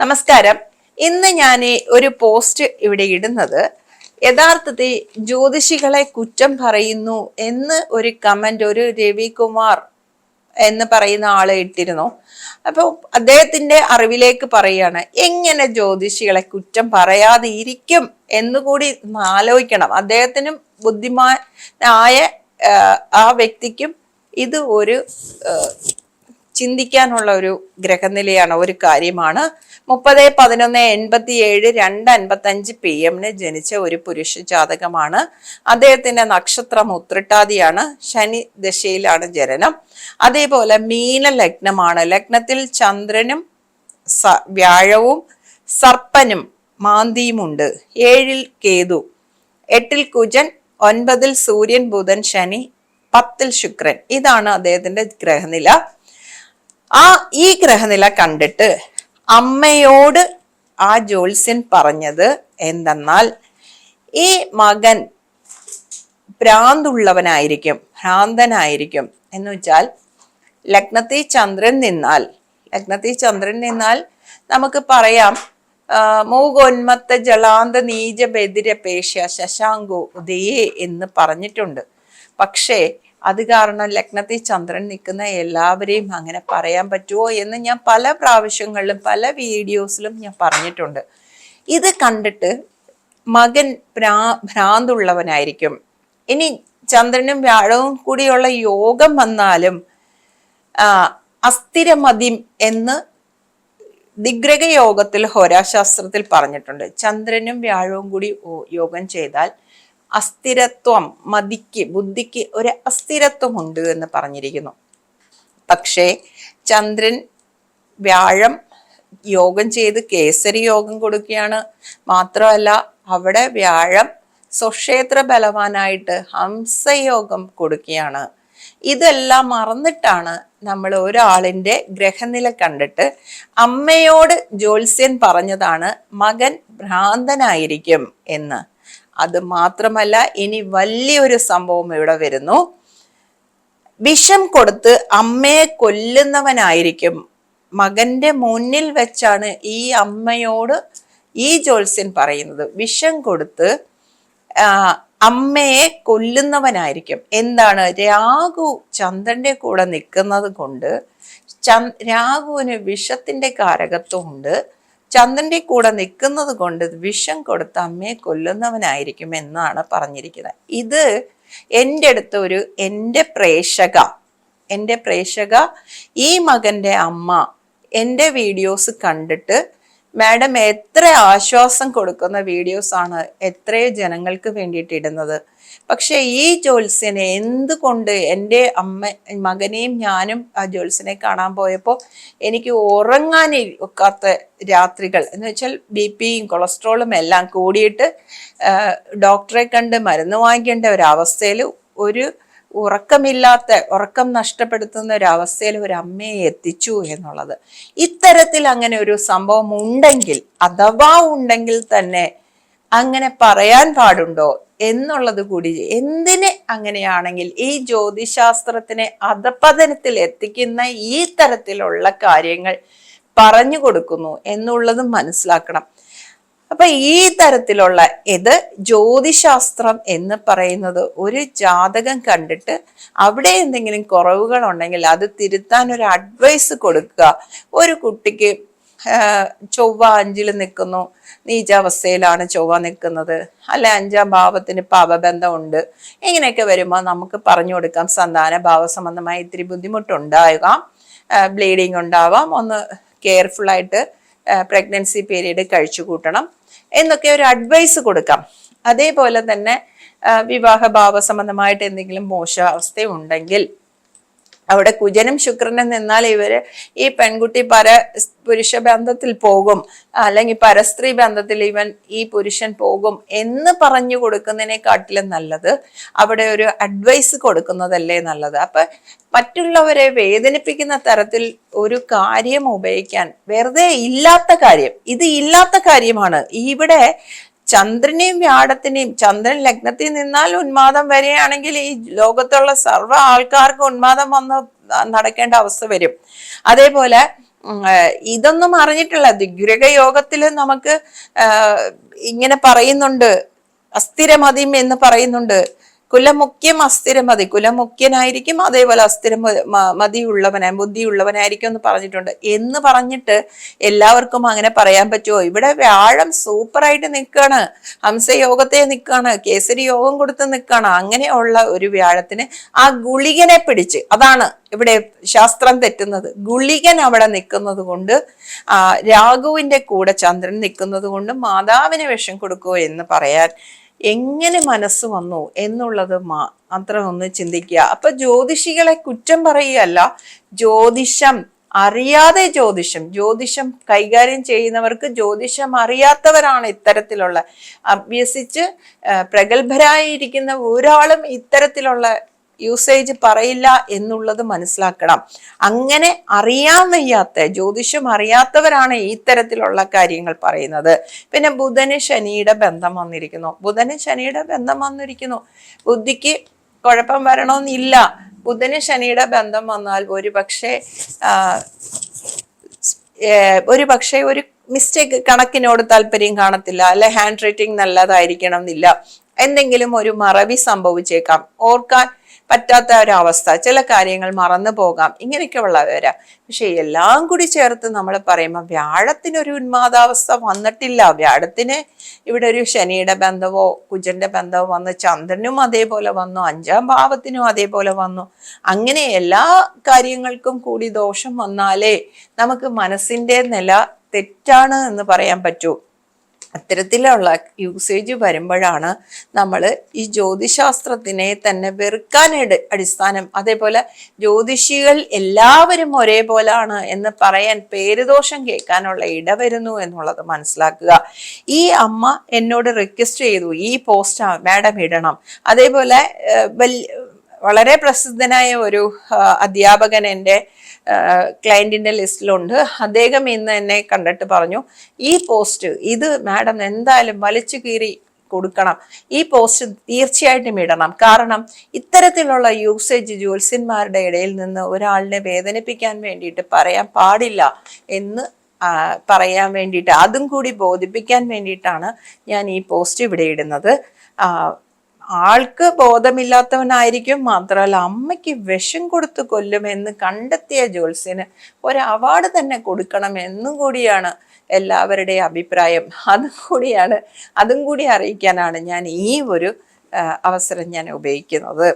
നമസ്കാരം. ഇന്ന് ഞാൻ ഒരു പോസ്റ്റ് ഇവിടെ ഇടുന്നത് യഥാർത്ഥത്തിൽ ജ്യോതിഷികളെ കുറ്റം പറയുന്നു എന്ന് ഒരു കമന്റ് ഒരു രവികുമാർ എന്ന് പറയുന്ന ആളെ ഇട്ടിരുന്നു. അപ്പോൾ അദ്ദേഹത്തിന്റെ അറിവിലേക്ക് പറയാണ് എങ്ങനെ ജ്യോതിഷികളെ കുറ്റം പറയാതെ ഇരിക്കും എന്നുകൂടി ആലോചിക്കണം. അദ്ദേഹത്തിനും ബുദ്ധിമാനായ ആ, വ്യക്തിക്കും ഇത് ഒരു ചിന്തിക്കാനുള്ള ഒരു ഗ്രഹനിലയാണ് ഒരു കാര്യമാണ്. മുപ്പത് പതിനൊന്ന് എൺപത്തി ഏഴ് രണ്ട് അൻപത്തി അഞ്ച് പി എമ്മിന് ജനിച്ച ഒരു പുരുഷ ജാതകമാണ്. അദ്ദേഹത്തിന്റെ നക്ഷത്രം ഉത്രട്ടാതിയാണ്. ശനി ദശയിലാണ് ജനനം. അതേപോലെ മീന ലഗ്നമാണ്. ലഗ്നത്തിൽ ചന്ദ്രനും വ്യാഴവും സർപ്പനും മാന്തിയുമുണ്ട്. ഏഴിൽ കേതു എട്ടിൽ കുജൻ ഒൻപതിൽ സൂര്യൻ ബുധൻ ശനി പത്തിൽ ശുക്രൻ. ഇതാണ് അദ്ദേഹത്തിന്റെ ഗ്രഹനില. ആ ഈ ഗ്രഹനില കണ്ടിട്ട് അമ്മയോട് ആ ജോത്സ്യൻ പറഞ്ഞത് എന്തെന്നാൽ ഈ മകൻ ഭ്രാന്തുള്ളവനായിരിക്കും ഭ്രാന്തനായിരിക്കും എന്ന് വെച്ചാൽ ലഗ്നത്തിൽ ചന്ദ്രൻ നിന്നാൽ ലഗ്നത്തിൽ ചന്ദ്രൻ നിന്നാൽ നമുക്ക് പറയാം മൂകോന്മത്ത ജലാന്ത നീജ ശശാങ്കോ ശശാങ്കു ഉദയേ എന്ന് പറഞ്ഞിട്ടുണ്ട്. പക്ഷേ അത് കാരണം ലഗ്നത്തിൽ ചന്ദ്രൻ നിൽക്കുന്ന എല്ലാവരെയും അങ്ങനെ പറയാൻ പറ്റുമോ എന്ന് ഞാൻ പല പ്രാവശ്യങ്ങളിലും പല വീഡിയോസിലും ഞാൻ പറഞ്ഞിട്ടുണ്ട്. ഇത് കണ്ടിട്ട് മകൻ ഭ്രാ ഭ്രാന്തുള്ളവനായിരിക്കും. ഇനി ചന്ദ്രനും വ്യാഴവും കൂടിയുള്ള യോഗം വന്നാലും അസ്ഥിരമതിം എന്ന് ദിഗ്രഹ യോഗത്തിൽ ഹോരാശാസ്ത്രത്തിൽ പറഞ്ഞിട്ടുണ്ട്. ചന്ദ്രനും വ്യാഴവും കൂടി യോഗം ചെയ്താൽ അസ്ഥിരത്വം മതിക്ക് ബുദ്ധിക്ക് ഒരു അസ്ഥിരത്വം ഉണ്ട് എന്ന് പറഞ്ഞിരിക്കുന്നു. പക്ഷേ ചന്ദ്രൻ വ്യാഴം യോഗം ചെയ്ത് കേസരി യോഗം കൊടുക്കുകയാണ്. മാത്രമല്ല അവിടെ വ്യാഴം സ്വക്ഷേത്ര ബലവാനായിട്ട് ഹംസയോഗം കൊടുക്കുകയാണ്. ഇതെല്ലാം മറന്നിട്ടാണ് നമ്മൾ ഒരാളിന്റെ ഗ്രഹനില കണ്ടിട്ട് അമ്മയോട് ജ്യോത്സ്യൻ പറഞ്ഞതാണ് മകൻ ഭ്രാന്തനായിരിക്കും എന്ന്. അത് മാത്രമല്ല ഇനി വലിയൊരു സംഭവം ഇവിടെ വരുന്നു. വിഷം കൊടുത്ത് അമ്മയെ കൊല്ലുന്നവനായിരിക്കും. മകന്റെ മുന്നിൽ വെച്ചാണ് ഈ അമ്മയോട് ഈ ജോത്സ്യൻ പറയുന്നത്. വിഷം കൊടുത്ത് അമ്മയെ കൊല്ലുന്നവനായിരിക്കും. എന്താണ്? രാഘു ചന്ദ്രന്റെ കൂടെ നിൽക്കുന്നത് കൊണ്ട് ചന്ദ് രാഘുവിന് വിഷത്തിന്റെ കാരകത്വം ഉണ്ട്. ചന്ദ്രന്റെ കൂടെ നിൽക്കുന്നത് കൊണ്ട് വിഷം കൊടുത്ത് അമ്മയെ കൊല്ലുന്നവനായിരിക്കും എന്നാണ് പറഞ്ഞിരിക്കുന്നത്. ഇത് എന്റെ അടുത്ത് ഒരു എന്റെ പ്രേക്ഷക എന്റെ പ്രേക്ഷക ഈ മകന്റെ അമ്മ എന്റെ വീഡിയോസ് കണ്ടിട്ട് മാഡം എത്ര ആശ്വാസം കൊടുക്കുന്ന വീഡിയോസ് ആണ് എത്രയോ ജനങ്ങൾക്ക് വേണ്ടിയിട്ട് ഇടുന്നത്. പക്ഷെ ഈ ജോത്സ്യനെ എന്തുകൊണ്ട് എന്റെ അമ്മ മകനെയും ഞാനും ആ ജോത്സ്യനെ കാണാൻ പോയപ്പോൾ എനിക്ക് ഉറങ്ങാൻ ഒക്കാത്ത രാത്രികൾ എന്ന് വെച്ചാൽ ബി പിയും കൊളസ്ട്രോളും എല്ലാം കൂടിയിട്ട് ഡോക്ടറെ കണ്ട് മരുന്ന് വാങ്ങിക്കേണ്ട ഒരവസ്ഥയിൽ ഒരു ഉറക്കമില്ലാത്ത ഉറക്കം നഷ്ടപ്പെടുത്തുന്ന ഒരു അവസ്ഥയിൽ ഒരു അമ്മയെ എത്തിച്ചു എന്നുള്ളത്. ഇത്തരത്തിൽ അങ്ങനെ ഒരു സംഭവം ഉണ്ടെങ്കിൽ അഥവാ ഉണ്ടെങ്കിൽ തന്നെ അങ്ങനെ പറയാൻ പാടുണ്ടോ എന്നുള്ളത് കൂടി എന്തിന് അങ്ങനെയാണെങ്കിൽ ഈ ജ്യോതിശാസ്ത്രത്തിനെ അധപതനത്തിൽ എത്തിക്കുന്ന ഈ തരത്തിലുള്ള കാര്യങ്ങൾ പറഞ്ഞു കൊടുക്കുന്നു എന്നുള്ളതും മനസ്സിലാക്കണം. അപ്പൊ ഈ തരത്തിലുള്ള ഇത് ജ്യോതിശാസ്ത്രം എന്ന് പറയുന്നത് ഒരു ജാതകം കണ്ടിട്ട് അവിടെ എന്തെങ്കിലും കുറവുകൾ ഉണ്ടെങ്കിൽ അത് തിരുത്താൻ ഒരു അഡ്വൈസ് കൊടുക്കുക. ഒരു കുട്ടിക്ക് ചൊവ്വ അഞ്ചിൽ നിൽക്കുന്നു. നീചാവസ്ഥയിലാണ് ചൊവ്വ നിൽക്കുന്നത്. അല്ല അഞ്ചാം ഭാവത്തിന് പാപബന്ധമുണ്ട് ഇങ്ങനെയൊക്കെ വരുമ്പോൾ നമുക്ക് പറഞ്ഞു കൊടുക്കാം. സന്താന ഭാവ സംബന്ധമായി ഇത്തിരി ബുദ്ധിമുട്ടുണ്ടാകാം. ബ്ലീഡിങ് ഉണ്ടാവാം. ഒന്ന് കെയർഫുള്ളായിട്ട് പ്രഗ്നൻസി പീരീഡ് കഴിച്ചു കൂട്ടണം എന്നൊക്കെ ഒരു അഡ്വൈസ് കൊടുക്കാം. അതേപോലെ തന്നെ വിവാഹ ഭാവസംബന്ധമായിട്ട് എന്തെങ്കിലും മോശ ഉണ്ടെങ്കിൽ അവിടെ കുജനും ശുക്രനും നിന്നാൽ ഇവർ ഈ പെൺകുട്ടി പര പുരുഷ ബന്ധത്തിൽ പോകും. അല്ലെങ്കിൽ പരസ്ത്രീ ബന്ധത്തിൽ ഇവൻ ഈ പുരുഷൻ പോകും എന്ന് പറഞ്ഞു കൊടുക്കുന്നതിനെക്കാട്ടിലും നല്ലത് അവിടെ ഒരു അഡ്വൈസ് കൊടുക്കുന്നതല്ലേ നല്ലത്. അപ്പൊ മറ്റുള്ളവരെ വേദനിപ്പിക്കുന്ന തരത്തിൽ ഒരു കാര്യം ഉപയോഗിക്കാൻ വെറുതെ ഇല്ലാത്ത കാര്യം ഇത് ഇല്ലാത്ത കാര്യമാണ്. ഇവിടെ ചന്ദ്രനെയും വ്യാഴത്തിനെയും ചന്ദ്രൻ ലഗ്നത്തിൽ നിന്നാൽ ഉന്മാദം വരികയാണെങ്കിൽ ഈ ലോകത്തുള്ള സർവ ആൾക്കാർക്കും ഉന്മാദം വന്ന് നടക്കേണ്ട അവസ്ഥ വരും. അതേപോലെ ഇതൊന്നും അറിഞ്ഞിട്ടില്ല. ദിഗ്രഹ യോഗത്തിൽ നമുക്ക് ഇങ്ങനെ പറയുന്നുണ്ട്. അസ്ഥിരമതിം എന്ന് പറയുന്നുണ്ട്. കുലമുഖ്യം അസ്ഥിരമതി കുലമുഖ്യനായിരിക്കും അതേപോലെ അസ്ഥിര മതിയുള്ളവനായി ബുദ്ധിയുള്ളവനായിരിക്കും എന്ന് പറഞ്ഞിട്ടുണ്ട്. എന്ന് പറഞ്ഞിട്ട് എല്ലാവർക്കും അങ്ങനെ പറയാൻ പറ്റുമോ ഇവിടെ വ്യാഴം സൂപ്പറായിട്ട് നിൽക്കാണ് ഹംസയോഗത്തെ നിൽക്കാണ് കേസരി യോഗം കൊടുത്ത് നിൽക്കാണ് അങ്ങനെയുള്ള ഒരു വ്യാഴത്തിന് ആ ഗുളികനെ പിടിച്ച് അതാണ് ഇവിടെ ശാസ്ത്രം തെറ്റുന്നത്. ഗുളികൻ അവിടെ നിൽക്കുന്നത് കൊണ്ട് ആ രാഘുവിന്റെ കൂടെ ചന്ദ്രൻ നിൽക്കുന്നത് കൊണ്ട് മാതാവിന് വിഷം കൊടുക്കുമോ എന്ന് പറയാൻ എങ്ങനെ മനസ്സ് വന്നു എന്നുള്ളത് മാത്രം ഒന്ന് ചിന്തിക്കുക. അപ്പൊ ജ്യോതിഷികളെ കുറ്റം പറയുകയല്ല ജ്യോതിഷം അറിയാതെ ജ്യോതിഷം ജ്യോതിഷം കൈകാര്യം ചെയ്യുന്നവർക്ക് ജ്യോതിഷം അറിയാത്തവരാണ് ഇത്തരത്തിലുള്ള അഭ്യസിച്ച് പ്രഗത്ഭരായിരിക്കുന്ന ഒരാളും ഇത്തരത്തിലുള്ള യൂസേജ് പറയില്ല എന്നുള്ളത് മനസ്സിലാക്കണം. അങ്ങനെ അറിയാൻ വയ്യാത്ത ജ്യോതിഷം അറിയാത്തവരാണ് ഈ തരത്തിലുള്ള കാര്യങ്ങൾ പറയുന്നത്. പിന്നെ ബുധന് ശനിയുടെ ബന്ധം വന്നിരിക്കുന്നു. ബുധന് ശനിയുടെ ബന്ധം വന്നിരിക്കുന്നു. ബുദ്ധിക്ക് കുഴപ്പം വരണമെന്നില്ല. ബുധന് ശനിയുടെ ബന്ധം വന്നാൽ ഒരു പക്ഷേ ഒരു പക്ഷേ ഒരു മിസ്റ്റേക്ക് കണക്കിനോട് താല്പര്യം കാണത്തില്ല. അല്ലെ ഹാൻഡ് റൈറ്റിംഗ് നല്ലതായിരിക്കണം എന്നില്ല എന്തെങ്കിലും ഒരു മറവി സംഭവിച്ചേക്കാം. ഓർക്കാൻ പറ്റാത്ത ഒരവസ്ഥ ചില കാര്യങ്ങൾ മറന്നു പോകാം. ഇങ്ങനെയൊക്കെ ഉള്ളവരാ പക്ഷെ എല്ലാം കൂടി ചേർത്ത് നമ്മൾ പറയുമ്പോൾ വ്യാഴത്തിനൊരു ഉന്മാദാവസ്ഥ വന്നിട്ടില്ല. വ്യാഴത്തിന് ഇവിടെ ഒരു ശനിയുടെ ബന്ധമോ കുജന്റെ ബന്ധമോ വന്ന് ചന്ദ്രനും അതേപോലെ വന്നു. അഞ്ചാം ഭാവത്തിനും അതേപോലെ വന്നു. അങ്ങനെ എല്ലാ കാര്യങ്ങൾക്കും കൂടി ദോഷം വന്നാലേ നമുക്ക് മനസ്സിന്റെ നില തെറ്റാണ് എന്ന് പറയാൻ പറ്റൂ. അത്തരത്തിലുള്ള യൂസേജ് വരുമ്പോഴാണ് നമ്മൾ ഈ ജ്യോതിശാസ്ത്രത്തിനെ തന്നെ വെറുക്കാനിട അടിസ്ഥാനം. അതേപോലെ ജ്യോതിഷികൾ എല്ലാവരും ഒരേപോലാണ് എന്ന് പറയാൻ പേരുദോഷം കേൾക്കാനുള്ള ഇടവരുന്നു എന്നുള്ളത് മനസ്സിലാക്കുക. ഈ അമ്മ എന്നോട് റിക്വസ്റ്റ് ചെയ്തു ഈ പോസ്റ്റ് മാഡം ഇടണം. അതേപോലെ വല്യ വളരെ പ്രസിദ്ധനായ ഒരു അധ്യാപകൻ എന്റെ ക്ലയന്റിന്റെ ലിസ്റ്റിലുണ്ട്. അദ്ദേഹം ഇന്ന് എന്നെ കണ്ടിട്ട് പറഞ്ഞു ഈ പോസ്റ്റ് ഇത് മാഡം എന്തായാലും വലിച്ചു കീറി കൊടുക്കണം. ഈ പോസ്റ്റ് തീർച്ചയായിട്ടും ഇടണം. കാരണം ഇത്തരത്തിലുള്ള യൂസേജ് ജ്യോത്സ്യന്മാരുടെ ഇടയിൽ നിന്ന് ഒരാളിനെ വേദനിപ്പിക്കാൻ വേണ്ടിയിട്ട് പറയാൻ പാടില്ല എന്ന് പറയാൻ വേണ്ടിയിട്ട് അതും കൂടി ബോധിപ്പിക്കാൻ വേണ്ടിയിട്ടാണ് ഞാൻ ഈ പോസ്റ്റ് ഇവിടെ ഇടുന്നത്. ആൾക്ക് ബോധമില്ലാത്തവനായിരിക്കും മാത്രമല്ല അമ്മയ്ക്ക് വിഷം കൊടുത്ത് കൊല്ലുമെന്ന് കണ്ടെത്തിയ ജോത്സ്യന് ഒരു അവാർഡ് തന്നെ കൊടുക്കണം എന്നും കൂടിയാണ് എല്ലാവരുടെയും അഭിപ്രായം. അതും കൂടിയാണ് അതും കൂടി അറിയിക്കാനാണ് ഞാൻ ഈ ഒരു അവസരം ഞാൻ ഉപയോഗിക്കുന്നത്.